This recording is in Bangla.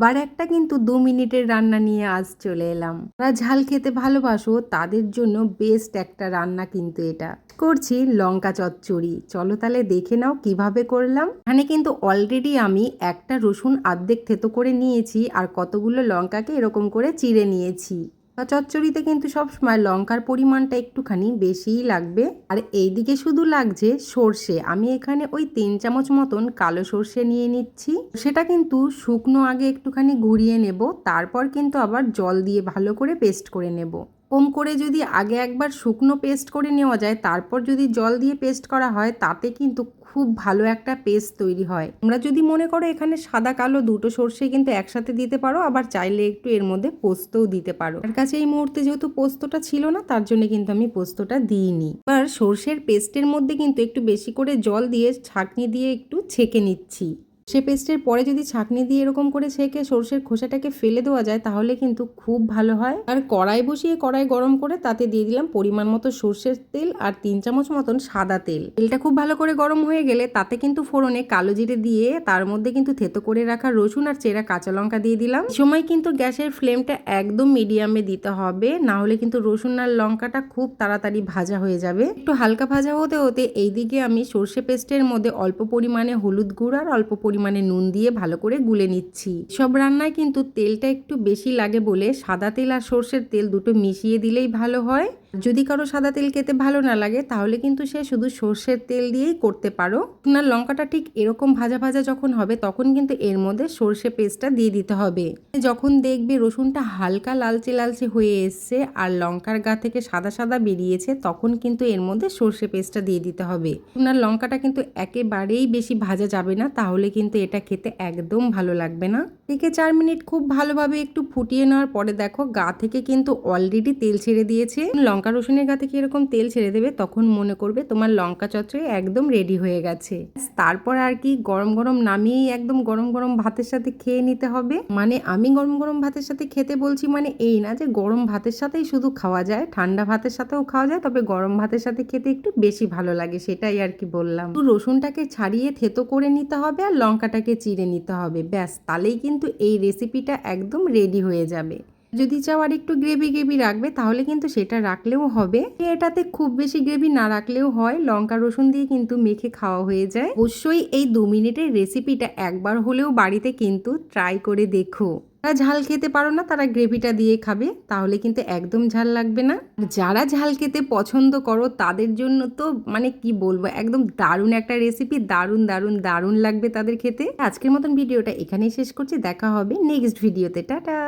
বার একটা কিন্তু দু মিনিটের রান্না নিয়ে আজ চলে এলাম। যারা ঝাল খেতে ভালোবাসো, তাদের জন্য বেস্ট একটা রান্না কিন্তু এটা। করছি লঙ্কা চচ্চড়ি। চলো তাহলে দেখে নাও কীভাবে করলাম। এখানে কিন্তু অলরেডি আমি একটা রসুন আর্ধেক থেতো করে নিয়েছি আর কতগুলো লঙ্কাকে এরকম করে চিড়ে নিয়েছি। চচ্চড়িতে কিন্তু সবসময় লঙ্কার পরিমাণটা একটুখানি বেশিই লাগবে। আর এইদিকে শুধু লাগছে সর্ষে। আমি এখানে ওই তিন চামচ মতন কালো সর্ষে নিয়ে নিচ্ছি। সেটা কিন্তু শুকনো আগে একটুখানি ঘুরিয়ে নেব, তারপর কিন্তু আবার জল দিয়ে ভালো করে পেস্ট করে নেব। কম করে যদি আগে একবার শুকনো পেস্ট করে নেওয়া যায়, তারপর যদি জল দিয়ে পেস্ট করা হয়, তাতে কিন্তু খুব ভালো একটা পেস্ট তৈরি হয়। তোমরা যদি মনে করো এখানে সাদা, কালো দুটো সর্ষে কিন্তু একসাথে দিতে পারো, আবার চাইলে একটু এর মধ্যে পোস্তও দিতে পারো। আমার কাছে এই মুহূর্তে যেহেতু পোস্তটা ছিল না, তার জন্য কিন্তু আমি পোস্তটা দিইনি। এবার সর্ষের পেস্টের মধ্যে কিন্তু একটু বেশি করে জল দিয়ে, ছাঁকনি দিয়ে একটু ছেঁকে নিচ্ছি। সে পেস্টের পরে যদি ছাঁকনি দিয়ে এরকম করে ছেঁকে সর্ষের খোসাটাকে ফেলে দেওয়া যায়, তাহলে কিন্তু খুব ভালো হয়। আর কড়াই বসিয়ে কড়াই গরম করে তাতে দিয়ে দিলাম পরিমাণ মতো সর্ষের তেল আর তিন চামচ মতন সাদা তেল। তেলটা খুব ভালো করে গরম হয়ে গেলে তাতে কিন্তু ফোড়নে কালো জিরে দিয়ে তার মধ্যে কিন্তু থেতো করে রাখা রসুন আর চেরা কাঁচা লঙ্কা দিয়ে দিলাম। সময় কিন্তু গ্যাসের ফ্লেমটা একদম মিডিয়ামে দিতে হবে, না হলে কিন্তু রসুন আর লঙ্কাটা খুব তাড়াতাড়ি ভাজা হয়ে যাবে। একটু হালকা ভাজা হতে হতে এইদিকে আমি সর্ষে পেস্টের মধ্যে অল্প পরিমাণে হলুদ গুঁড়ো আর অল্প পরিমাণে নুন দিয়ে ভালো করে গুলে নিচ্ছি। সব রান্নায় কিন্তু তেলটা একটু বেশি লাগে বলে সাদা তেল আর সর্ষের তেল দুটো মিশিয়ে দিলেই ভালো হয়। যদি কারও সাদা তেল খেতে ভালো না লাগে, তাহলে কিন্তু সে শুধু সর্ষের তেল দিয়েই করতে পারো। আপনার লঙ্কাটা ঠিক এরকম ভাজা ভাজা যখন হবে, তখন কিন্তু এর মধ্যে সর্ষে পেস্টটা দিয়ে দিতে হবে। যখন দেখবে রসুনটা হালকা লালচে লালচে হয়ে এসছে আর লঙ্কার গা থেকে সাদা সাদা বেরিয়েছে, তখন কিন্তু এর মধ্যে সর্ষে পেস্টটা দিয়ে দিতে হবে। আপনার লঙ্কাটা কিন্তু একেবারেই বেশি ভাজা যাবে না, তাহলে কিন্তু এটা খেতে একদম ভালো লাগবে না। থেকে চার মিনিট খুব ভালোভাবে একটু ফুটিয়ে নেওয়ার পরে দেখো, গা থেকে কিন্তু অলরেডি তেল ছেড়ে দিয়েছে। লঙ্কা রসুনের গা থেকে এরকম তেল ছেড়ে দেবে? তখন মনে করবে তোমার লঙ্কা চচ্চড়ি একদম রেডি হয়ে গেছে। তারপর আর কি গরম গরম নামিয়েই একদম গরম গরম ভাতের সাথে খেয়ে নিতে হবে। মানে আমি গরম গরম ভাতের সাথে খেতে বলছি মানে এই না যে গরম ভাতের সাথেই শুধু খাওয়া যায়, ঠান্ডা ভাতের সাথেও খাওয়া যায়, তবে গরম ভাতের সাথে খেতে একটু বেশি ভালো লাগে সেটাই আর কি বললাম। তো রসুনটাকে ছাড়িয়ে থেতো করে নিতে হবে আর লঙ্কাটাকে চিড়ে নিতে হবে। ব্যাস তাহলেই কিন্তু এই রেসিপিটা একদম রেডি হয়ে যাবে। যদি চাও আর একটু গ্রেভি গ্রেভি রাখবে, তাহলে কিন্তু সেটা রাখলেও হবে। এটাতে খুব বেশি গ্রেভি না রাখলেও হয়, লঙ্কা, রসুন দিয়ে কিন্তু মেখে খাওয়া হয়ে যায়। অবশ্যই এই দু মিনিটের রেসিপিটা একবার হলেও বাড়িতে কিন্তু ট্রাই করে দেখো। যারা ঝাল খেতে পারো না, তারা গ্রেভিটা দিয়ে খাবে, তাহলে কিন্তু একদম ঝাল লাগবে না। যারা ঝাল খেতে পছন্দ করো, তাদের জন্য তো মানে কি বলব, একদম দারুণ একটা রেসিপি, দারুণ দারুণ দারুণ লাগবে তাদের খেতে। আজকের মতন ভিডিওটা এখানেই শেষ করছি, দেখা হবে নেক্সট ভিডিওতে। টাটা!